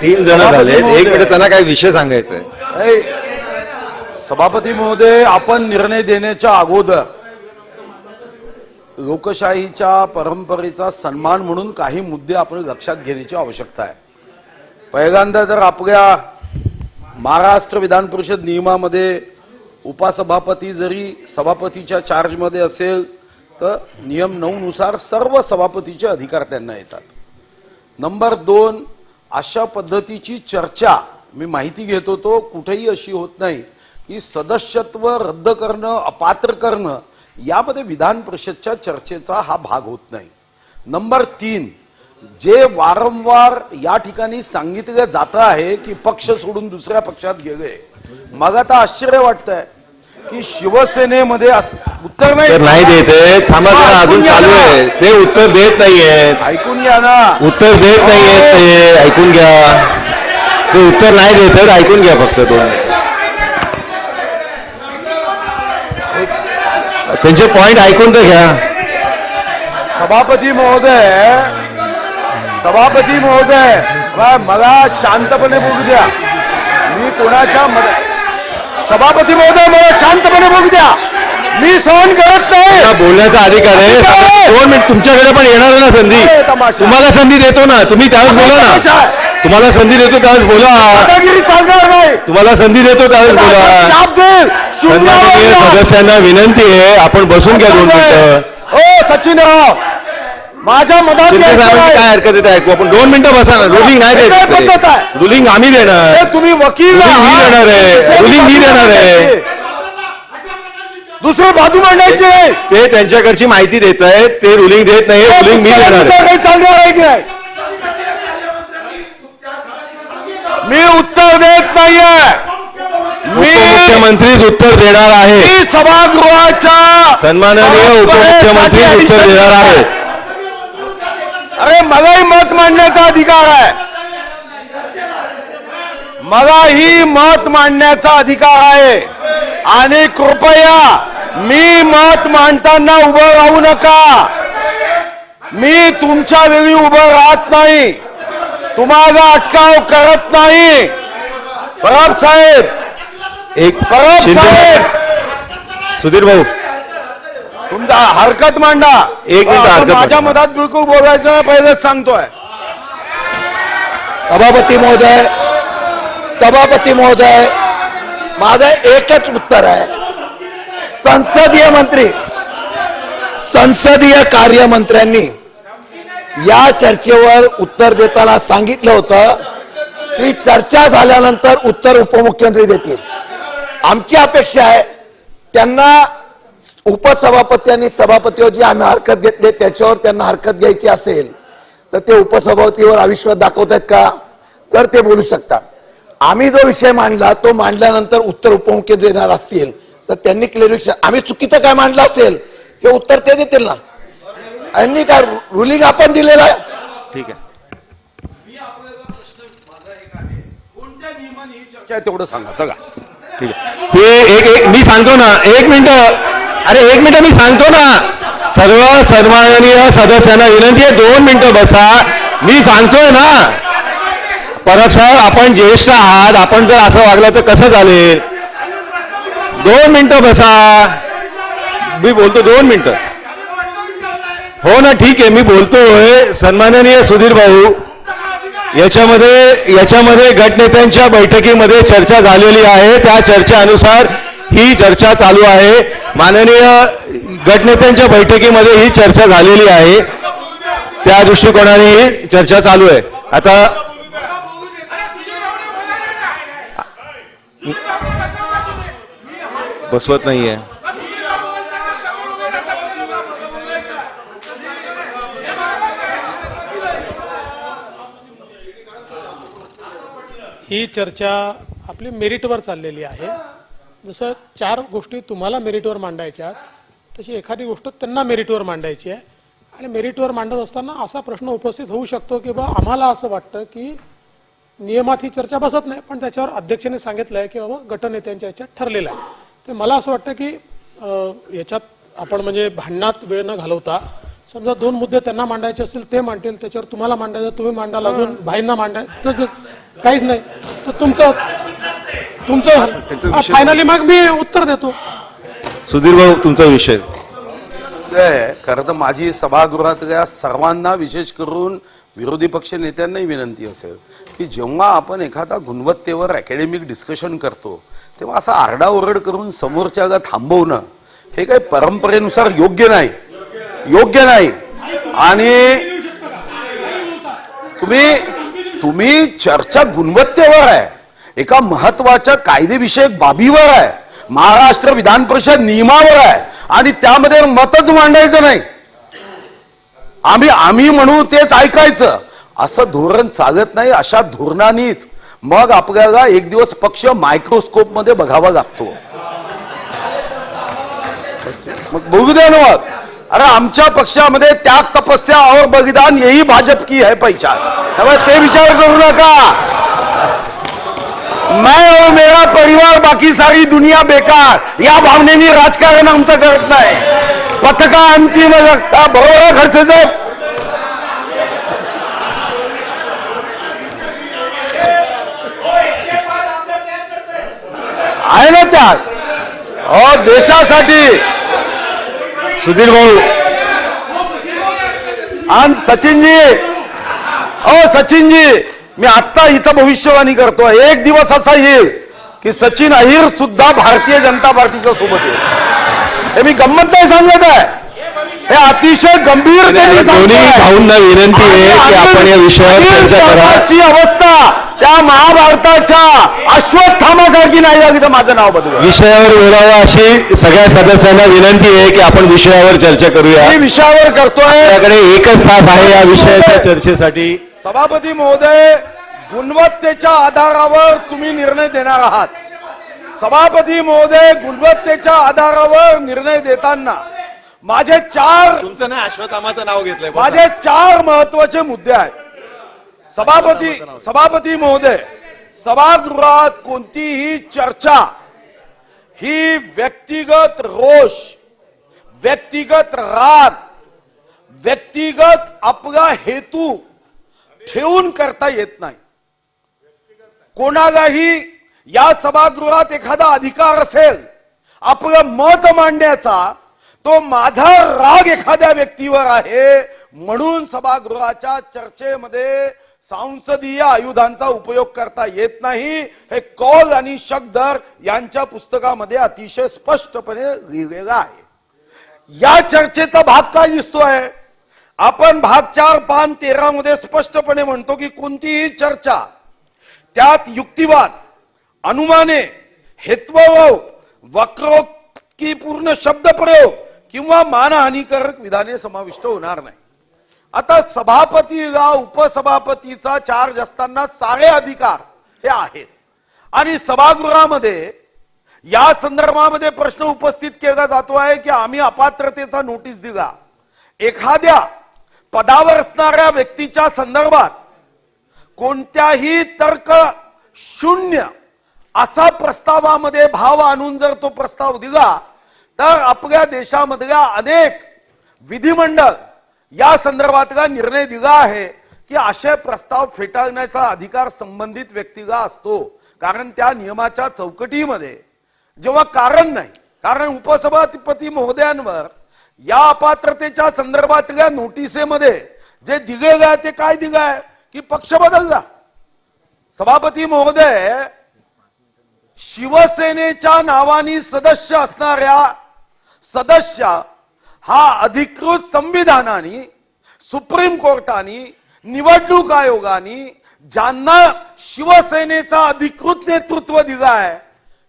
तीन जण झाले एक. मिनिट त्यांना काय विषय सांगायचा सभापती महोदय आपण निर्णय देण्याच्या अगोदर लोकशाहीच्या परंपरेचा सन्मान म्हणून काही मुद्दे आपण लक्षात घेण्याची आवश्यकता आहे. पहिल्यांदा तर आपल्या महाराष्ट्र विधान परिषद नियमामध्ये उपसभापती जरी सभापतीच्या चार्जमध्ये असेल तर नियम नऊ नुसार सर्व सभापतीचे अधिकार त्यांना येतात. नंबर दोन अशा पद्धतीची चर्चा मी माहिती घेत होतो. कुठेही अशी होत नाही की सदस्यत्व रद्द करणं अपात्र करणं यामध्ये विधान परिषदच्या चर्चेचा हा भाग होत नाही. नंबर तीन जे वारंवार या ठिकाणी सांगितलं जात आहे की पक्ष सोडून दुसऱ्या पक्षात गेले. मग आता आश्चर्य वाटतंय. की शिवसेनेमध्ये उत्तर तर नाही देत आहे. थांबा जरा अजून चालू आहे. ते उत्तर देत नाहीयेत ऐकून घ्या ना. उत्तर देत नाहीयेत ते. ऐकून घ्या. ते उत्तर नाही देत आहेत. ऐकून घ्या फक्त दोन. त्यांचे पॉइंट ऐकून तर घ्या. सभापती महोदय सभापती महोदय मला शांतपणे बोलू द्या. मी कोणाच्या मद- सभापती महोदय मला शांतपणे बोलू द्या. मी सहन करत हा नाही बोलण्याचा अधिकार आहे. दोन मिनिट तुमच्याकडे पण येणार ना संधी. तुम्हाला संधी देतो ना. तुम्ही त्यावेळेस बोला ना. तुम्हाला संधी देतो त्यावेळेस बोला. दादागिरी चालणार नाही. तुम्हाला संधी देतो त्यावेळेस बोला. सदस्यांना विनंती आहे. आपण बसून घ्या दोन मिनिटं. हो सचिनराव माझ्या मधात शिंदे नाही. काय हरकत येते ऐकू आपण दोन मिनिटं बसा ना. रुलिंग नाही द्यायचं आहे? रुलिंग आम्ही देणार. हे तुम्ही वकील रुलिंग मी आहात. देणार आहे. रुलिंग मी बाजू देणार आहे. मांडायची. दुसरी बाजू मांडायची नाही ते त्यांच्याकडची माहिती देत आहेत. ते रुलिंग देत नाही रुलिंग मी देणार आहे. काही चालणार आहे की नाही? मी उत्तर देत नाहीये. मी उपमुख्यमंत्रीच उत्तर देणार आहे. मी सभागृहाच्या सन्माननीय उपमुख्यमंत्री उत्तर देणार आहेत अरे मलाही मत मांडण्याचा अधिकार आहे. मलाही मत मांडण्याचा अधिकार आहे. आणि कृपया मी मत मांडताना उभं राहू नका. मी तुमच्या वेळी उभं राहत नाही. तुम्हाला अटकाव करत नाही. परब साहेब. एक परब साहेब. सुधीर भाऊ. तुमचा हरकत मांडा. एक मिनिट माझ्या. मधात बिलकुल बोलायचं नाही पहिलेच सांगतोय. सभापती महोदय सभापती महोदय माझं एकच उत्तर आहे. संसदीय मंत्री संसदीय कार्यमंत्र्यांनी या चर्चेवर उत्तर देताना सांगितलं होतं की चर्चा झाल्यानंतर उत्तर उपमुख्यमंत्री देतील. आमची अपेक्षा आहे त्यांना उपसभापती आणि सभापतीवर जी आम्ही हरकत घेतली त्याच्यावर त्यांना हरकत घ्यायची असेल तर ते उपसभापतीवर अविश्वास दाखवत आहेत का? तर ते बोलू शकतात. आम्ही जो विषय मांडला तो मांडल्यानंतर उत्तर उपमुख्यमंत्री देणार असतील तर त्यांनी क्लेरिफिकेशन आम्ही चुकीचं काय मांडलं असेल हे उत्तर ते देतील ना? यांनी काय रुलिंग आपण दिलेलं आहे? ठीक आहे तेवढं सांगा चला. ठीक आहे. हे एक एक मी सांगतो ना एक मिनिट. अरे एक मिनिट मी सांगतो ना. सर्व सन्माननीय सदस्यांना विनंती आहे दोन मिनिटं बसा. मी सांगतोय ना. परत साहेब आपण ज्येष्ठ आहात. आपण जर असं वागलं तर कसं चालेल? दोन मिनिटं बसा. मी बोलतो दोन मिनिटं. हो ना ठीक आहे मी बोलतोय. सन्माननीय सुधीर भाऊ याच्यामध्ये याच्यामध्ये गटनेत्यांच्या बैठकीमध्ये चर्चा झालेली आहे. त्या चर्चेनुसार ही चर्चा चालू आहे. माननीय गटनेत्यांच्या बैठकीमध्ये ही चर्चा झालेली आहे. त्या दृष्टिकोनाने ही चर्चा चालू आहे. आता बसवत नाहीये. ही चर्चा आपली मेरिटवर चाललेली आहे. जसं चार गोष्टी तुम्हाला मेरिटवर मांडायच्या तशी एखादी गोष्ट त्यांना मेरिटवर मांडायची आहे. आणि मेरिटवर मांडत असताना असा प्रश्न उपस्थित होऊ शकतो की बा आम्हाला असं वाटतं की नियमात ही चर्चा बसत नाही पण त्याच्यावर अध्यक्षाने सांगितलं आहे की बाबा गटनेत्यांच्या याच्यात ठरलेलं आहे. तर मला असं वाटतं की याच्यात आपण म्हणजे भांडणात वेळ न घालवता समजा दोन मुद्दे त्यांना मांडायचे असतील ते मांडतील त्याच्यावर तुम्हाला मांडायचं तुम्ही मांडाल अजून भाईंना मांडायचं काहीच नाही. तर तुमचं तुमचं फायनली मग मी उत्तर देतो. सुधीर भाऊ तुमचा विषय. आहे, खरं तर माझी सभागृहातल्या सर्वांना विशेष करून विरोधी पक्ष नेत्यांनाही विनंती असेल की जेव्हा आपण एखादा गुणवत्तेवर अकॅडमिक डिस्कशन करतो तेव्हा असा आरडाओरड करून समोरच्याला थांबवणं हे काही परंपरेनुसार योग्य नाही. योग्य नाही. आणि तुम्ही तुम्ही चर्चा गुणवत्तेवर आहे. एका महत्त्वाच्या कायदेविषयक बाबीवर आहे. महाराष्ट्र विधान परिषद नियमावर आहे. आणि त्यामध्ये मतच मांडायचं नाही. आम्ही आम्ही म्हणू तेच ऐकायचं. असं धोरण चालत नाही अशा धोरणानेच. मग आपल्याला एक दिवस पक्ष मायक्रोस्कोपमध्ये बघावा लागतो. मग बघू द्या ना मग. अरे आमच्या पक्षामध्ये त्याग तपस्या और बलिदान यही भाजप की है पैसा त्यामुळे ते विचार करू नका. मैं और मेरा परिवार बाकी सारी दुनिया बेकार। या भावनेने राजकारण आमचं करत पथका अंतिम बरोबर साहेब आहे ना अहो देशासाठी. सुधीर भाऊ. आणि सचिनजी. अहो सचिनजी. मी आत्ता इथं भविष्यवाणी करतो एक दिवस असा येईल की सचिन अहिर सुद्धा भारतीय जनता पार्टीच्या सोबत येईल. हे मी गंमत नाही सांगत आहे. हे अतिशय. भाऊंना विनंती आहे की आपण या काकाची अवस्था त्या महाभारताच्या अश्वत्थामासारखी नाही झाली तर माझं नाव बदल विषयावर बोलावं अशी सगळ्या सदस्यांना विनंती आहे की आपण विषयावर चर्चा करूया. विषयावर करतोय. आपल्याकडे एकच तास आहे या विषयाच्या चर्चेसाठी. सभापती महोदय गुणवत्तेच्या आधारावर तुम्ही निर्णय देणार आहात. सभापती महोदय गुणवत्तेच्या आधारावर निर्णय देताना माझे चार तुमचं नाही अश्वत्थामाचं नाव घेतलंय माझे चार महत्त्वाचे मुद्दे आहेत. सभापती सभापती महोदय सभागृहात कोणतीही चर्चा ही व्यक्तिगत रोष व्यक्तिगत राग व्यक्तिगत आपला हेतू ठेवून करता येत नाही. कोणालाही या सभागृहात एखादा अधिकार असेल आपलं मत मांडण्याचा तो माझा राग एखाद्या व्यक्तीवर आहे म्हणून सभागृहाच्या चर्चेमध्ये सांसदीय आयुधांचा उपयोग करता येत नाही. हे कौल आणि शकदर यांच्या पुस्तकामध्ये अतिशय स्पष्टपणे लिहिलेलं आहे. या चर्चेचा भाग काय दिसतोय? आपण भाग चार पान तेरा मध्ये स्पष्टपणे म्हणतो की कोणतीही चर्चा त्यात युक्तिवाद अनुमाने हेत्वभाव वक्रोक्तीपूर्ण शब्दप्रयोग किंवा मानहानीकारक विधाने समाविष्ट होणार नाही. आता सभापतीला उपसभापतीचा चार्ज असताना सारे अधिकार हे आहेत. आणि सभागृहामध्ये या संदर्भामध्ये प्रश्न उपस्थित केला जातो आहे की आम्ही अपात्रतेचा नोटीस दिला. एखाद्या पदावर असणाऱ्या व्यक्तीच्या संदर्भात कोणत्याही तर्क शून्य असा प्रस्तावामध्ये भाव आणून जर तो प्रस्ताव दिला तर आपल्या देशामधल्या अनेक विधिमंडळ या संदर्भातला निर्णय दिला आहे की असे प्रस्ताव फेटाळण्याचा अधिकार संबंधित व्यक्तीला असतो. कारण त्या नियमाच्या चौकटीमध्ये जेव्हा कारण नाही कारण उपसभापती महोदयांवर या अपात्रतेच्या संदर्भातल्या नोटिसेमध्ये जे दिगे आहे ते काय दिगाय की पक्ष बदलला. सभापती महोदय शिवसेनेच्या नावाने सदस्य असणाऱ्या सदस्य हा अधिकृत संविधानाने सुप्रीम कोर्टाने निवडणूक आयोगाने ज्यांना शिवसेनेचा अधिकृत नेतृत्व दिलं आहे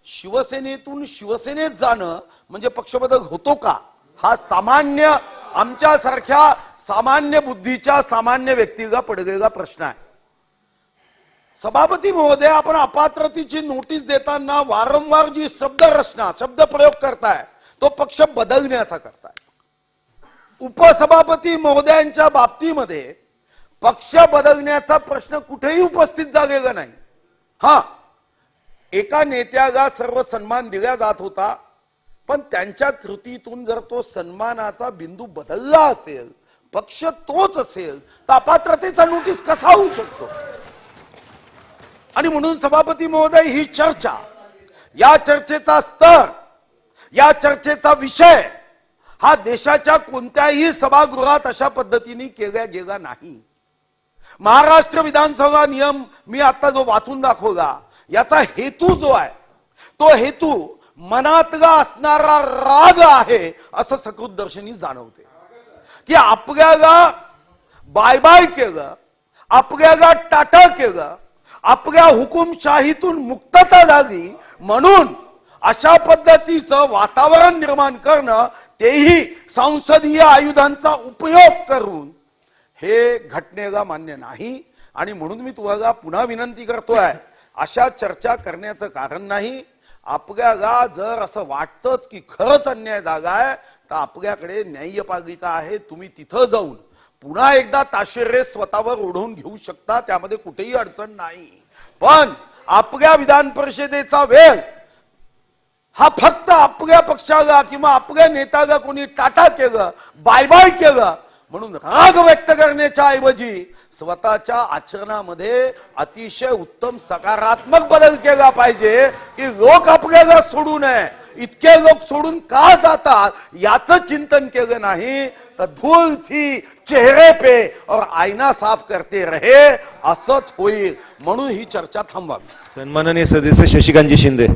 शिवसेनेतून शिवसेनेत जाणं म्हणजे पक्षबदल होतो का? हा सामान्य आमच्यासारख्या सामान्य बुद्धीच्या सामान्य व्यक्तीला पडलेला प्रश्न आहे. सभापती महोदय आपण अपात्रतेची नोटीस देताना वारंवार जी शब्द रचना शब्द प्रयोग करताय तो पक्ष बदलण्याचा करताय. उपसभापती महोदयांच्या बाबतीमध्ये पक्ष बदलण्याचा प्रश्न कुठेही उपस्थित झालेला नाही. हा एका नेत्याला सर्व सन्मान दिला जात होता. पण त्यांच्या कृतीतून जर तो सन्मानाचा बिंदू बदलला असेल पक्ष तोच असेल तर अपात्रतेचा नोटीस कसा होऊ शकतो? आणि म्हणून सभापती महोदय ही चर्चा या चर्चेचा स्तर या चर्चेचा विषय हा देशाच्या कोणत्याही सभागृहात अशा पद्धतीने केला गेला नाही. महाराष्ट्र विधानसभा नियम मी आता जो वाचून दाखवला याचा हेतू जो आहे तो हेतू मनातला असणारा राग आहे असं सकृत दर्शनी जाणवते. की आपल्याला बाय बाय केलं आपल्याला टाटा केलं आपल्या हुकुमशाहीतून मुक्तता झाली म्हणून अशा पद्धतीचं वातावरण निर्माण करणं तेही संसदीय आयुधांचा उपयोग करून हे घटनेला मान्य नाही. आणि म्हणून मी तुम्हाला पुन्हा विनंती करतोय अशा चर्चा करण्याचं कारण नाही. आपल्याला जर असं वाटतं की खरंच अन्याय झाला आहे तर आपल्याकडे न्यायपालिका आहे तुम्ही तिथं जाऊन पुन्हा एकदा ताशेरे स्वतःवर ओढवून घेऊ शकता त्यामध्ये कुठेही अडचण नाही. पण आपल्या विधान परिषदेचा वेळ हा फक्त आपल्या पक्षाला किंवा आपल्या नेत्याला कोणी टाटा केलं बाय बाय केलं म्हणून राग व्यक्त करण्याच्या ऐवजी स्वतःच्या आचरणामध्ये अतिशय उत्तम सकारात्मक बदल केला पाहिजे की लोक आपल्याला सोडू नये. इतके लोक सोडून का जातात? याच चिंतन केलं नाही तर धूल थी चेहरे पे और आईना साफ करते रहे असंच होईल. म्हणून ही चर्चा थांबवावी. सन्माननीय सदस्य शशिकांतजी शिंदे.